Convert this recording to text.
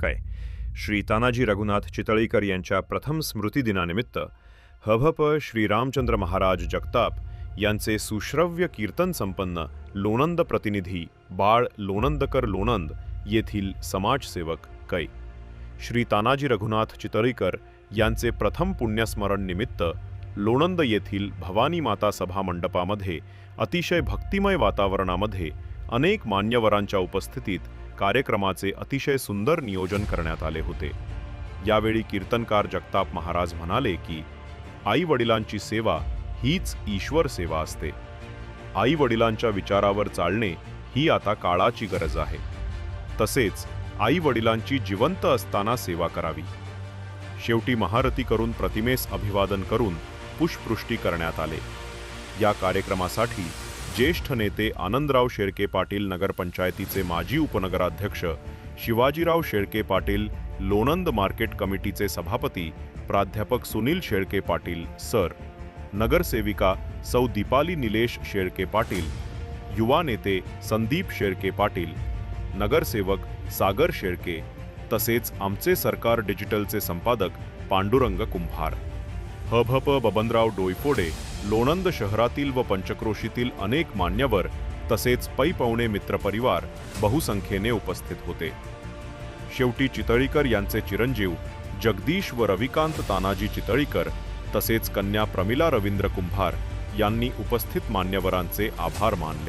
काय? श्री तानाजी रघुनाथ चितळीकर यांच्या प्रथम स्मृतिदिनानिमित्त हभप श्रीरामचंद्र महाराज जगताप यांचे सुश्रव्य कीर्तन संपन्न लोणंद प्रतिनिधी बाळ लोणंदकर लोणंद येथील समाजसेवक कै. श्री तानाजी रघुनाथ चितळीकर यांचे प्रथम पुण्यस्मरण निमित्त लोणंद येथील भवानी माता सभा मंडपामध्ये अतिशय भक्तिमय वातावरणामध्ये अनेक मान्यवरांच्या उपस्थितीत कार्यक्रमाचे अतिशय सुंदर नियोजन करण्यात आले होते. यावेळी कीर्तनकार जगताप महाराज म्हणाले की आई वडिलांची सेवा हीच ईश्वर सेवा असते. आई वडिलांच्या विचारावर चालणे ही आता काळाची गरज आहे. तसेच आई वडिलांची जिवंत असताना सेवा करावी. शेवटी महारती करून प्रतिमेस अभिवादन करून पुष्पृष्टी करण्यात आले. या कार्यक्रमासाठी ज्येष्ठ नेते आनंदराव शेळके पाटील नगरपंचायतीचे माजी उपनगराध्यक्ष शिवाजीराव शेळके पाटील लोणंद मार्केट कमिटीचे सभापती प्राध्यापक सुनील शेळके पाटील सर. नगरसेविका सौ दीपाली निलेश शेळके पाटील युवा नेते संदीप शेळके पाटील नगरसेवक सागर शेळके तसेच आमचे सरकार डिजिटलचे संपादक पांडुरंग कुंभार. हभप बबनराव डोईफोडे लोणंद शहरातील व पंचक्रोशीतील अनेक मान्यवर तसेच पै मित्रपरिवार बहुसंख्येने उपस्थित होते. शेवटी चितळीकर यांचे चिरंजीव जगदीश व रविकांत तानाजी चितळीकर तसेच कन्या प्रमिला रवींद्र कुंभार यांनी उपस्थित मान्यवरांचे आभार मानले.